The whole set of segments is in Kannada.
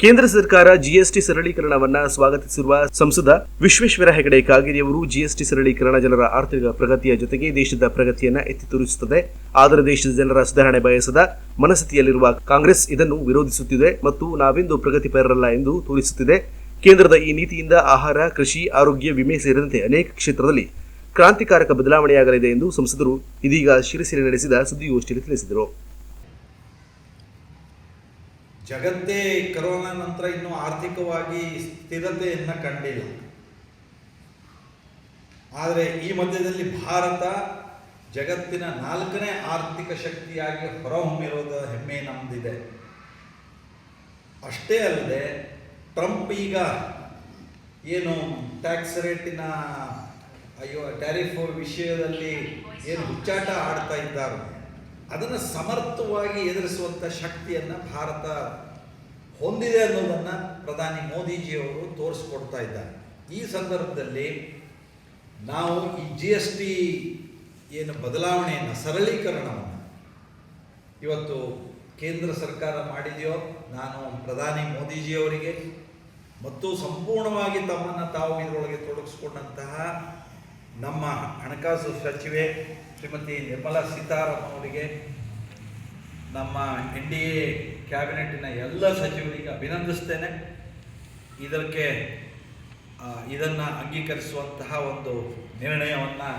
ಕೇಂದ್ರ ಸರ್ಕಾರ ಜಿಎಸ್ಟಿ ಸರಳೀಕರಣವನ್ನ ಸ್ವಾಗತಿಸಿರುವ ಸಂಸದ ವಿಶ್ವೇಶ್ವರ ಹೆಗಡೆ ಕಾಗೇರಿಯವರು ಜಿಎಸ್ಟಿ ಸರಳೀಕರಣ ಜನರ ಆರ್ಥಿಕ ಪ್ರಗತಿಯ ಜೊತೆಗೆ ದೇಶದ ಪ್ರಗತಿಯನ್ನ ಎತ್ತಿ ತೋರಿಸುತ್ತದೆ. ಆದರೆ ದೇಶದ ಜನರ ಸುಧಾರಣೆ ಬಯಸದ ಮನಸ್ಥಿತಿಯಲ್ಲಿರುವ ಕಾಂಗ್ರೆಸ್ ಇದನ್ನು ವಿರೋಧಿಸುತ್ತಿದೆ ಮತ್ತು ನಾವೆಂದು ಪ್ರಗತಿಪರರಲ್ಲ ಎಂದು ತೋರಿಸುತ್ತಿದೆ. ಕೇಂದ್ರದ ಈ ನೀತಿಯಿಂದ ಆಹಾರ, ಕೃಷಿ, ಆರೋಗ್ಯ, ವಿಮೆ ಸೇರಿದಂತೆ ಅನೇಕ ಕ್ಷೇತ್ರದಲ್ಲಿ ಕ್ರಾಂತಿಕಾರಕ ಬದಲಾವಣೆಯಾಗಲಿದೆ ಎಂದು ಸಂಸದರು ಇದೀಗ ಶಿರಸಿಯಲ್ಲಿ ನಡೆಸಿದ ಸುದ್ದಿಗೋಷ್ಠಿಯಲ್ಲಿ ತಿಳಿಸಿದರು. ಜಗತ್ತೇ ಕರೋನಾ ನಂತರ ಇನ್ನೂ ಆರ್ಥಿಕವಾಗಿ ಸ್ಥಿರತೆಯನ್ನು ಕಂಡಿಲ್ಲ. ಆದರೆ ಈ ಮಧ್ಯದಲ್ಲಿ ಭಾರತ ಜಗತ್ತಿನ ನಾಲ್ಕನೇ ಆರ್ಥಿಕ ಶಕ್ತಿಯಾಗಿ ಹೊರಹೊಮ್ಮಿರೋದ ಹೆಮ್ಮೆ ನಮ್ಮದಿದೆ ಅಷ್ಟೇ ಅಲ್ಲದೆ ಟ್ರಂಪ್ ಈಗ ಏನು ಟ್ಯಾಕ್ಸ್ ರೇಟಿನ ಅಯ್ಯೋ, ಟ್ಯಾರಿಫ್ ವಿಷಯದಲ್ಲಿ ಏನು ಹುಚ್ಚಾಟ ಆಡ್ತಾ ಇದ್ದಾರೋ. ಅದನ್ನು ಸಮರ್ಥವಾಗಿ ಎದುರಿಸುವಂಥ ಶಕ್ತಿಯನ್ನು ಭಾರತ ಹೊಂದಿದೆ ಅನ್ನೋದನ್ನು ಪ್ರಧಾನಿ ಮೋದಿಜಿಯವರು ತೋರಿಸ್ಕೊಡ್ತಾ ಇದ್ದಾರೆ. ಈ ಸಂದರ್ಭದಲ್ಲಿ ನಾವು ಈ ಜಿ ಎಸ್ ಟಿ ಏನು ಬದಲಾವಣೆಯನ್ನು, ಸರಳೀಕರಣವನ್ನು ಇವತ್ತು ಕೇಂದ್ರ ಸರ್ಕಾರ ಮಾಡಿದೆಯೋ ನಾನು ಪ್ರಧಾನಿ ಮೋದಿಜಿಯವರಿಗೆ ಮತ್ತು ಸಂಪೂರ್ಣವಾಗಿ ತಮ್ಮನ್ನು ತಾವು ಇದರೊಳಗೆ ತೊಡಗಿಸ್ಕೊಂಡಂತಹ ನಮ್ಮ ಹಣಕಾಸು ಸಚಿವೆ ಶ್ರೀಮತಿ ನಿರ್ಮಲಾ ಸೀತಾರಾಮನ್ ಅವರಿಗೆ, ನಮ್ಮ ಎನ್ ಡಿ ಎ ಕ್ಯಾಬಿನೆಟ್ಟಿನ ಎಲ್ಲ ಸಚಿವರಿಗೆ ಅಭಿನಂದಿಸ್ತೇನೆ. ಇದಕ್ಕೆ ಇದನ್ನು ಅಂಗೀಕರಿಸುವಂತಹ ಒಂದು ನಿರ್ಣಯವನ್ನು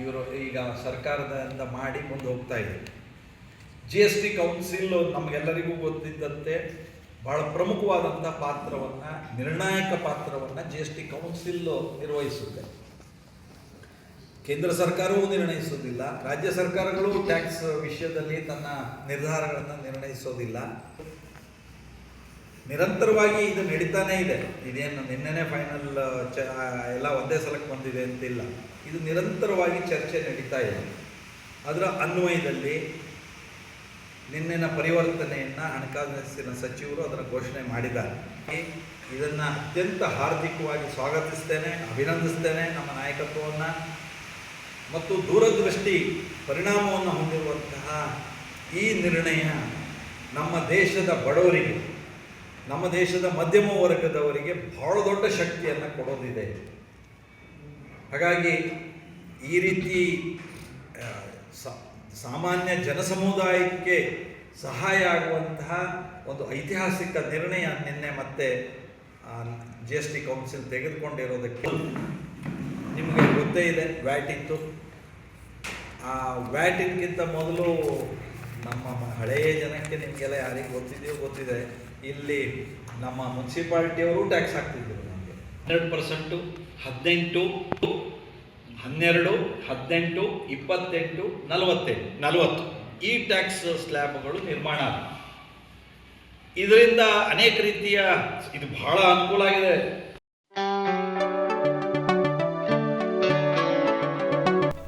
ಇವರು ಈಗ ಸರ್ಕಾರದಿಂದ ಮಾಡಿ ಮುಂದೆ ಹೋಗ್ತಾ ಇದೆ ಜಿ ಎಸ್ ಟಿ ಕೌನ್ಸಿಲ್ ನಮಗೆಲ್ಲರಿಗೂ ಗೊತ್ತಿದ್ದಂತೆ ಬಹಳ ಪ್ರಮುಖವಾದಂಥ ಪಾತ್ರವನ್ನು, ನಿರ್ಣಾಯಕ ಪಾತ್ರವನ್ನು ಜಿ ಎಸ್ ಟಿ ಕೌನ್ಸಿಲ್ ನಿರ್ವಹಿಸುತ್ತೆ. ಕೇಂದ್ರ ಸರ್ಕಾರವೂ ನಿರ್ಣಯಿಸೋದಿಲ್ಲ ರಾಜ್ಯ ಸರ್ಕಾರಗಳು ಟ್ಯಾಕ್ಸ್ ವಿಷಯದಲ್ಲಿ ತನ್ನ ನಿರ್ಧಾರಗಳನ್ನು ನಿರ್ಣಯಿಸೋದಿಲ್ಲ. ನಿರಂತರವಾಗಿ ಇದು ನಡೀತಾನೇ ಇದೆ. ಇದೇನು ನಿನ್ನೆನೇ ಫೈನಲ್ ಚ, ಎಲ್ಲ ಒಂದೇ ಸಲಕ್ಕೆ ಬಂದಿದೆ ಅಂತಿಲ್ಲ. ಇದು ನಿರಂತರವಾಗಿ ಚರ್ಚೆ ನಡೀತಾ ಇದೆ. ಅದರ ಅನ್ವಯದಲ್ಲಿ ನಿನ್ನೆನ ಪರಿವರ್ತನೆಯನ್ನು ಹಣಕಾಸಿನ ಸಚಿವರು ಅದರ ಘೋಷಣೆ ಮಾಡಿದ್ದಾರೆ. ಇದನ್ನು ಅತ್ಯಂತ ಹಾರ್ದಿಕವಾಗಿ ಸ್ವಾಗತಿಸ್ತೇನೆ, ಅಭಿನಂದಿಸ್ತೇನೆ ನಮ್ಮ ನಾಯಕತ್ವವನ್ನು. ಮತ್ತು ದೂರದೃಷ್ಟಿ ಪರಿಣಾಮವನ್ನು ಹೊಂದಿರುವಂತಹ ಈ ನಿರ್ಣಯ ನಮ್ಮ ದೇಶದ ಬಡವರಿಗೆ, ನಮ್ಮ ದೇಶದ ಮಧ್ಯಮ ವರ್ಗದವರಿಗೆ ಬಹಳ ದೊಡ್ಡ ಶಕ್ತಿಯನ್ನು ಕೊಡೋದಿದೆ. ಹಾಗಾಗಿ ಈ ರೀತಿ ಸಾಮಾನ್ಯ ಜನಸಮುದಾಯಕ್ಕೆ ಸಹಾಯ ಆಗುವಂತಹ ಒಂದು ಐತಿಹಾಸಿಕ ನಿರ್ಣಯ ನಿನ್ನೆ ಮತ್ತೆ ಜಿ ಎಸ್ ಟಿ ಕೌನ್ಸಿಲ್ ತೆಗೆದುಕೊಂಡಿರೋದಕ್ಕೆ ನಿಮಗೆ ಗೊತ್ತೇ ಇದೆ, ವ್ಯಾಟ್ ಇತ್ತು. ಆ ವ್ಯಾಟಿನ್ಗಿಂತ ಮೊದಲು ನಮ್ಮ ಹಳೆಯ ಜನಕ್ಕೆ ನಿಮಗೆಲ್ಲ ಯಾರಿಗೆ ಗೊತ್ತಿದೆಯೋ ಗೊತ್ತಿದೆ. ಇಲ್ಲಿ ನಮ್ಮ ಮುನ್ಸಿಪಾಲ್ಟಿಯವರು ಟ್ಯಾಕ್ಸ್ ಹಾಕ್ತಿದ್ರು ನಮಗೆ. ಹನ್ನೆರಡು ಪರ್ಸೆಂಟು, ಹದಿನೆಂಟು, ಹನ್ನೆರಡು, ಹದಿನೆಂಟು, ಇಪ್ಪತ್ತೆಂಟು, ನಲವತ್ತೆಂಟು, ನಲವತ್ತು ಈ ಟ್ಯಾಕ್ಸ್ ಸ್ಲ್ಯಾಬ್ಗಳು ನಿರ್ಮಾಣ. ಇದರಿಂದ ಅನೇಕ ರೀತಿಯ ಇದು ಬಹಳ ಅನುಕೂಲ ಆಗಿದೆ.